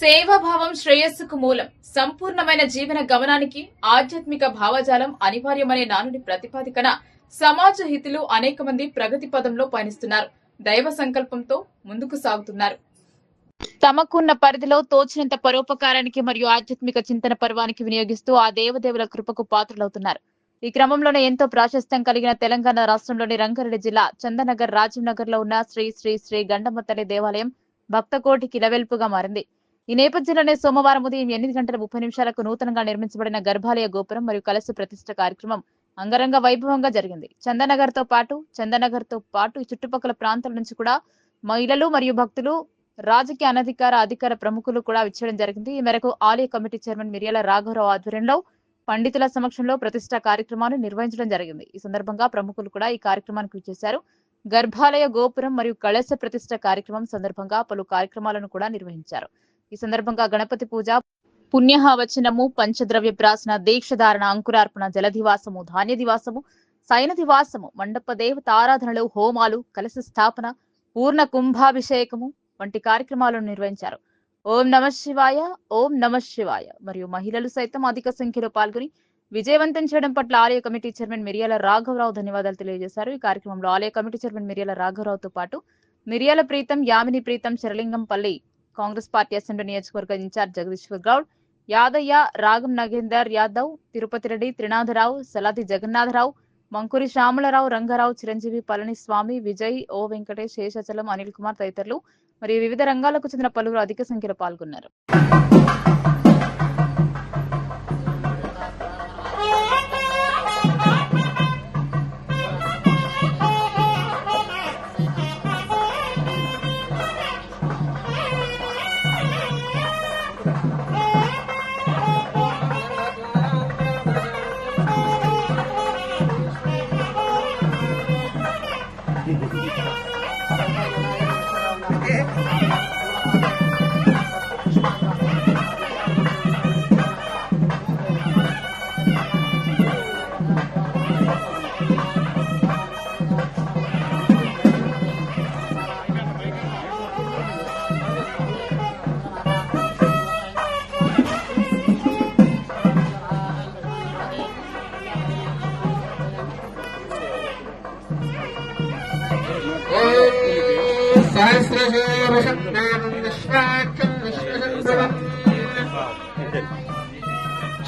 సేవాభావం శ్రేయస్సుకు మూలం. సంపూర్ణమైన జీవన గమనానికి ఆధ్యాత్మిక భావజాలం అనివార్యమనే నానుడి ప్రతిపాదికన సమాజ హితులు అనేక మంది ప్రగతి పదంలో పయనిస్తున్నారు. దైవ సంకల్పంతో ముందుకు సాగుతున్నారు. తమకున్న పరిధిలో తోచినంత పరోపకారానికి మరియు ఆధ్యాత్మిక చింతన పర్వానికి వినియోగిస్తూ ఆ దేవదేవుల కృపకు పాత్రలవుతున్నారు. ఈ క్రమంలోనే ఎంతో ప్రాశస్త్యం కలిగిన తెలంగాణ రాష్ట్రంలోని రంగారెడ్డి జిల్లా చందనగర్ రాజీవ్ నగర్లో ఉన్న శ్రీ శ్రీ శ్రీ గండమ్మ తల్లి దేవాలయం భక్తకోటికి ఇలవెల్పుగా మారింది. ఈ నేపథ్యంలోనే సోమవారం ఉదయం ఎనిమిది గంటల ముప్పై నిమిషాలకు నూతనంగా నిర్మించబడిన గర్భాలయ గోపురం మరియు కలశ ప్రతిష్ట కార్యక్రమం అంగరంగ వైభవంగా జరిగింది. చందనగర్తో పాటు చందనగర్తో పాటు ఈ చుట్టుపక్కల ప్రాంతాల నుంచి కూడా మహిళలు మరియు భక్తులు రాజకీయ అనధికార అధికార ప్రముఖులు కూడా విచ్చడం జరిగింది. ఈ మేరకు ఆలయ కమిటీ చైర్మన్ మిర్యాల రాఘవరావు ఆధ్వర్యంలో పండితుల సమక్షంలో ప్రతిష్ట కార్యక్రమాన్ని నిర్వహించడం జరిగింది. ఈ సందర్భంగా ప్రముఖులు కూడా ఈ కార్యక్రమానికి విచ్చేశారు. గర్భాలయ గోపురం మరియు కళశ ప్రతిష్ట కార్యక్రమం సందర్భంగా పలు కార్యక్రమాలను కూడా నిర్వహించారు. ఈ సందర్భంగా గణపతి పూజ పుణ్యహవచనము పంచద్రవ్య ప్రాసన దీక్షధారణ అంకురార్పణ జలధివాసము ధాన్య దివాసము సైన దివాసము మండప దేవత ఆరాధనలు హోమాలు కలశ స్థాపన పూర్ణ కుంభాభిషేకము వంటి కార్యక్రమాలను నిర్వహించారు. ఓం నమ శివాయ ఓం నమ శివాయ. మరియు మహిళలు సైతం అధిక సంఖ్యలో పాల్గొని విజయవంతం చేయడం పట్ల ఆలయ కమిటీ చైర్మన్ మిరియాల రాఘవరావు ధన్యవాదాలు తెలియజేశారు. ఈ కార్యక్రమంలో ఆలయ కమిటీ చైర్మన్ మిరియాల రాఘవరావుతో పాటు మిరియాల ప్రీతం యామిని ప్రీతం శరలింగంపల్లి కాంగ్రెస్ పార్టీ అసెంబ్లీ నియోజకవర్గ ఇన్ఛార్జ్ జగదీశ్వర్ గౌడ్ యాదయ్య రాగం నగేందర్ యాదవ్ తిరుపతి రెడ్డి త్రినాథరావు సలాది జగన్నాథరావు మంకురి శ్యామలరావు రంగారావు చిరంజీవి పళనిస్వామి విజయ్ ఓ వెంకటేష్ శేషాచలం అనిల్ కుమార్ తదితరులు. మరియు వివిధ రంగాలకు చెందిన పలువురు అధిక సంఖ్యలో పాల్గొన్నారు.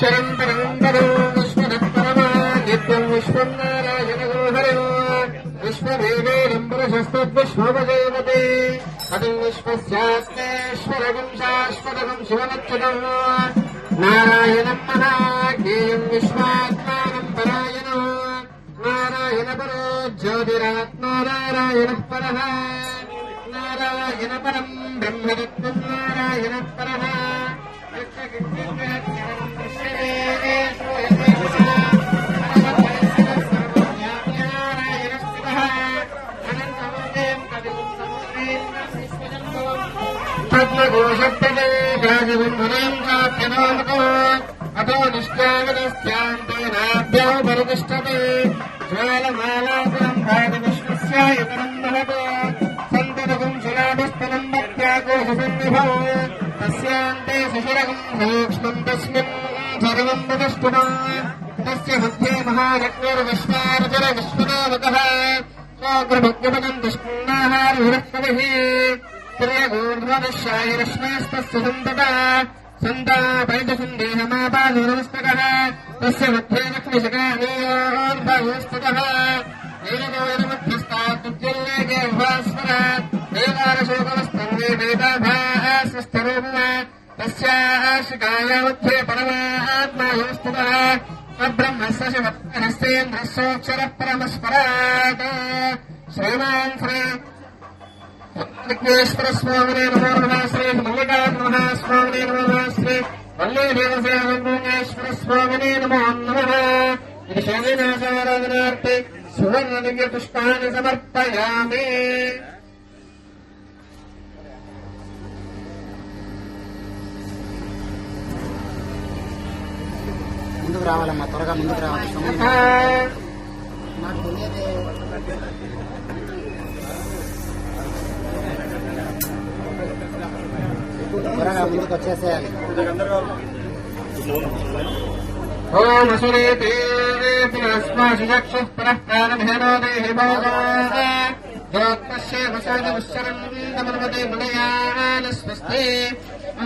చరంతరంతరో విశ్వన పరమా నిత్యం విశ్వం నారాయణ గోహరి విశ్వదేవేరం పురశస్తద్విశ్వదేవతే పర నారాయణ పరం నారాయణ పరమ అటో నిష్కామనస్యాంతేనాభ్యో పరితిష్టతే జ్వాలమాలాపురం భాగ విశ్వస్యాయ పరం భవతు तस्यान्ते सुशिरकम् सूक्ष्मम् तस्मिन् सर्वम् प्रदुष्टुमम् तस्य मध्ये महारत्नर्विश्वार्जन विश्वनामकः स्वाग्रभग्रपदम् दुष्णाहारविरक्तभिः। प्रियगोर्ध्वदशायरश्मास्तस्य सन्तता। सन्तापैतसन्देहमापादुरमस्तकः तस्य मध्ये लक्ष्मिशकानीयोर्भवस्तकः तस्याः शिखायामुख्ये परमात्मायोस्तुतः स्वब्रह्मस्य शिवहस्तेन्द्रस्योक्षरपरमस्परात् श्रीमान् श्री विघ्नेश्वरस्वामिने नमो नमः श्री मल्लिकार्जुनः स्वामिने नमो नमः श्री वल्लीदेवसेवङ्गेश्वरस्वामिने नमो नमः इति शोभिनाशाराधनार्थे నమః ఇది శనినాశారాధనార్థే సువర్ణ దివ్య పుష్పాన్ని సమర్పయామి ముందుకు రావాలమ్మా త్వరగా ముందుకు రావాలి. నాకు తెలియదే త్వరగా ముందుకు వచ్చేసేయాలి. ఓం అసురేతే పునస్మాశిచక్షుః పునః ప్రాణభేనో దేహి భోగోత్పశ్యేమసాదముశ్చరందమనుమతే మునయాన స్వస్తి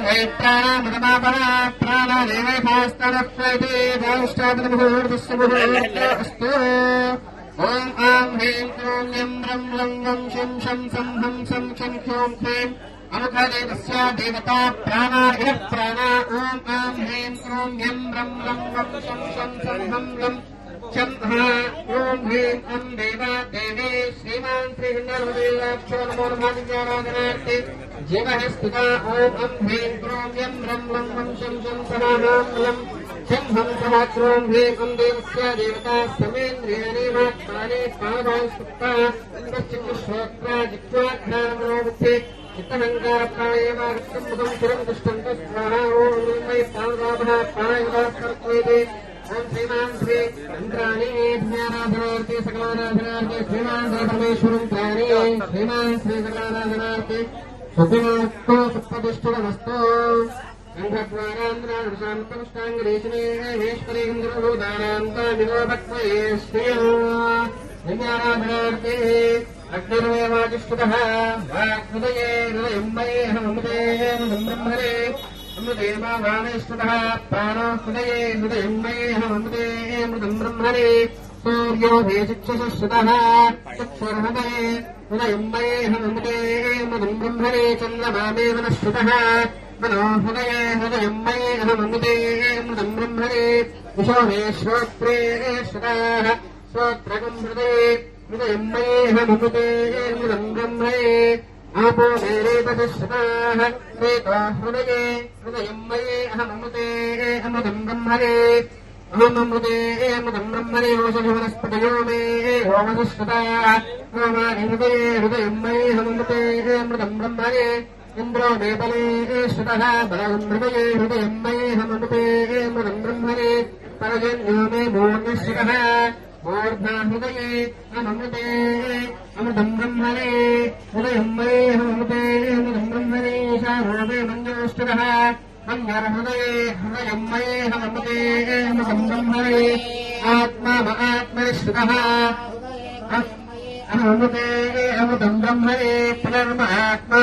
వై ప్రాణమృతమాపన ప్రాణదేవై భాస్తనః భాష్టాదముహూర్తస్య ఓం ఆం హ్రీం క్రోం యం బ్రం లం వం శం శం సం హం సం క్షం హ్యోం హ్రీం అనుఖదేవస్య దేవతా ప్రాణా ఇహ ప్రాణా ఓం ఆం హ్రీం క్రోం యం బ్రం లం వం శం శం సం హం లం శం హ ఓం హ్రీం అం దేవ దేవే శ్రీమాన్ శ్రీహిందరుదేవాక్షో నమో నమాదిత్యారాధనార్థే జీవ స్థిత ఓం అం హ్రీం క్రోం యం బ్రం లం వం శం శం సమానాం లం శం హం సమాత్రోం హ్రీం అం దేవస్య దేవతా సಮೇంద్రియాణి మాత్రాణి పాదాన్ సుప్త శ్రోత్ర चित्तनंकार प्राणेवाक्यम मुखम पुरम दुष्टंत स्वाहा ओम रूपय ओम श्रीमान श्री मंत्राणि सकलाराधनार्थे श्रीमान श्री परमेश्वरं श्रीमान श्री सकलाराधनार्थे सुखिनास्तो सुखदिष्टुरमस्तो गंधद्वारान्द्रानुशान्तमुष्टाङ्गरेशनेन हेश्वरेन्द्रोदानान्तामिनोभक्त्वये श्रियः विज्ञानाधनार्थे అగ్నిర్వేవాజిష్ఠుతः వాగ్హృదయే హృదయం మయేహమృతే బ్రహ్మణే అమృతే మా వాణేశ్వతः ప్రాణో హృదయే హృదయం మయేహమృతే మృతం బ్రహ్మరే సూర్యో భేచిక్షుశ్రుతः చక్షుర్హృదయే హృదయం మయేహమృతే మృతం బ్రహ్మరే చంద్రమామే వనశ్రుతः మనో హృదయే హృదయం మయేహమృతే మృతం బ్రహ్మరే విశోహే శ్రోత్రే శ్రుతాः శ్రోత్రకం హృదయే ముదంగమ్మే ఆపో మేరేపతిశ్రుతాః రేతో హృదయే హృదయమ్మయే అహమృతే అమృతం బ్రహ్మణే అహమృతే అమృతం బ్రహ్మణే ఓషధి వనస్పతయో మే ఓమతిశ్రుతాః ఓమాని హృదయే హృదయమ్మయే అహమృతే అమృతం బ్రహ్మణే ఇంద్రో దేవలే శ్రుతః బలం హృదయే హృదయమ్మయే అహమృతే అమృతం బ్రహ్మణే పరజన్యో మే భూమ్యశ్రుతః ఊర్ధ్వాహృదయే అమృతే అమృతం బ్రహ్మణే ఉదయం వరే అమృతే అమృతం బ్రహ్మణే శారూపే మంజోష్ఠిర మంగళహృదయే హృదయం వరే అమృతే అమృతం బ్రహ్మణే ఆత్మా ఆత్మరిశ్రుత అమృతే పునర్మ ఆత్మా